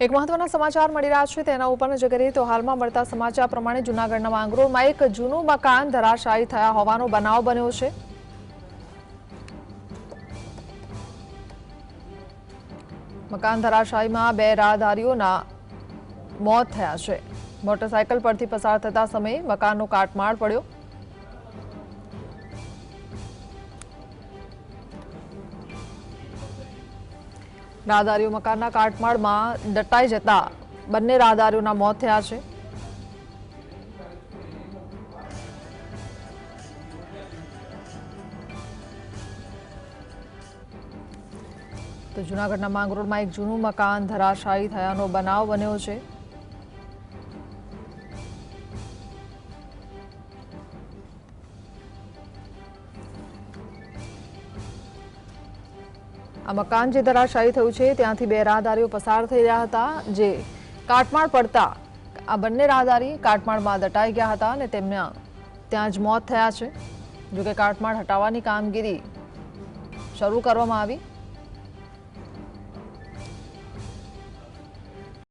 એક મહત્વના સમાચાર મળી રહ્યા છે. તેના ઉપર નજર કરીએ તો હાલમાં મળતા સમાચાર પ્રમાણે જૂનાગઢના માંગરોળમાં એક જૂનું મકાન ધરાશાયી થયા હોવાનો બનાવ બન્યો છે. મકાન ધરાશાયીમાં બે રાહદારીઓના મોત થયા છે. મોટરસાયકલ પરથી પસાર થતા સમયે મકાનનો કાટમાળ પડ્યો. રાહદારીઓ મકાનના કાટમાળમાં દટાઈ જતા બંને રાહદારીઓના મોત થયા છે. તો જૂનાગઢના માંગરોળમાં એક જૂનું મકાન ધરાશાયી થયાનો બનાવ બન્યો છે. આ મકાન જે ધરાશાયી થયું છે, ત્યાંથી બે રાહદારીઓ પસાર થઈ રહ્યા હતા, જે કાટમાળ પડતા આ બંને રાહદારી કાટમાળમાં દટાઈ ગયા હતા અને તેમના ત્યાં જ મોત થયા છે. જોકે કાટમાળ હટાવવાની કામગીરી શરૂ કરવામાં આવી.